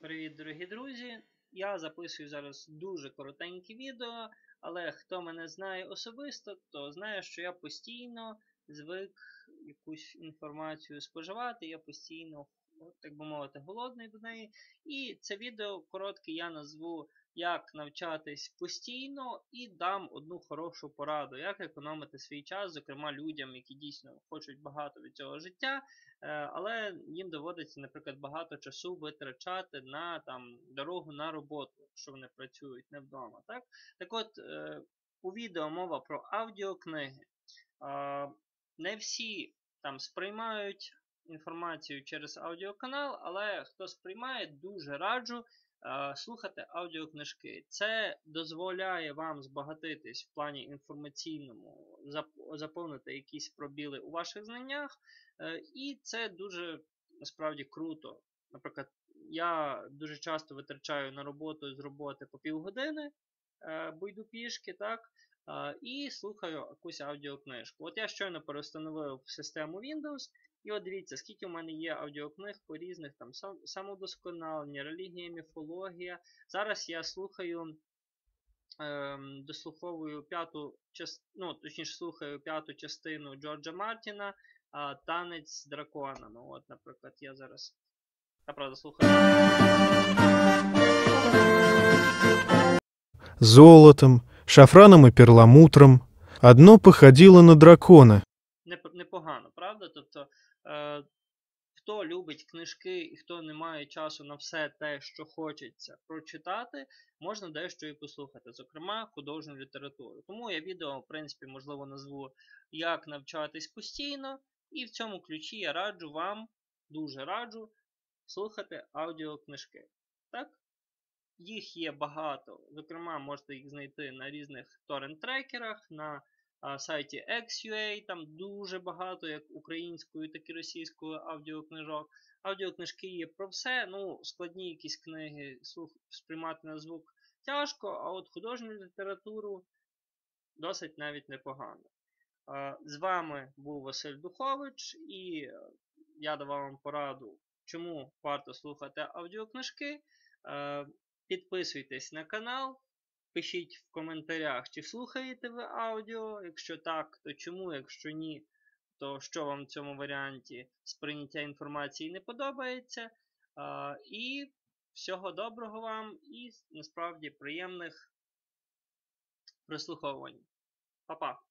Привіт, дорогі друзі! Я записую зараз дуже коротеньке відео, але хто мене знає особисто, то знає, що я постійно звик якусь інформацію споживати, я постійно, так би мовити, голодний до неї. І це відео коротке я назву Як навчатись постійно і дам одну хорошу пораду, як економити свій час, зокрема людям, які дійсно хочуть багато від цього життя. Е, але їм доводиться, наприклад, багато часу витрачати на там, дорогу на роботу, якщо вони працюють не вдома. Так так от, е, у відео мова про аудіокниги. Не всі там сприймають інформацію через аудіоканал, але хто сприймає, дуже раджу слухати аудіокнижки. Це дозволяє вам збагатитись в плані інформаційному, заповнити якісь пробіли у ваших знаннях, е, і це дуже насправді круто. Наприклад, я дуже часто витрачаю на роботу з роботи по півгодини, е, бо йду пішки, так? І слухаю якусь аудіокнижку. От я щойно перестановив систему Windows, і от дивіться, скільки в мене є аудіокниг по різних там самодосконалення, релігія, міфологія. Зараз я слухаю, ем, дослуховую п'яту ну, точніше слухаю п'яту частину Джорджа Мартіна, Танець з драконами. От, наприклад, я зараз. Я правда слухаю. Золотом, шафраном и перламутром. Одно походило на дракона. Непогано, правда? Тобто Е, хто любить книжки і хто не має часу на все те, що хочеться прочитати, можна дещо і послухати, зокрема, художню літературу. Тому я відео, в принципі, можливо, назву Як навчатись постійно, і в цьому ключі я раджу вам, дуже раджу, слухати аудіокнижки. Так? Їх є багато, зокрема, можете їх знайти на різних торрент-трекерах, на сайті XUA, там дуже багато як українською, так і російською аудіокнижок. Аудіокнижки є про все. Ну, складні якісь книги слух сприймати на звук тяжко, а от художню літературу досить навіть непогано. З вами був Василь Духович, і я давав вам пораду, чому варто слухати аудіокнижки. Підписуйтесь на канал. Пишіть в коментарях, чи слухаєте ви аудіо. Якщо так, то чому, якщо ні, то що вам в цьому варіанті сприйняття інформації не подобається. А, І всього доброго вам і насправді приємних прослуховувань. Па-па!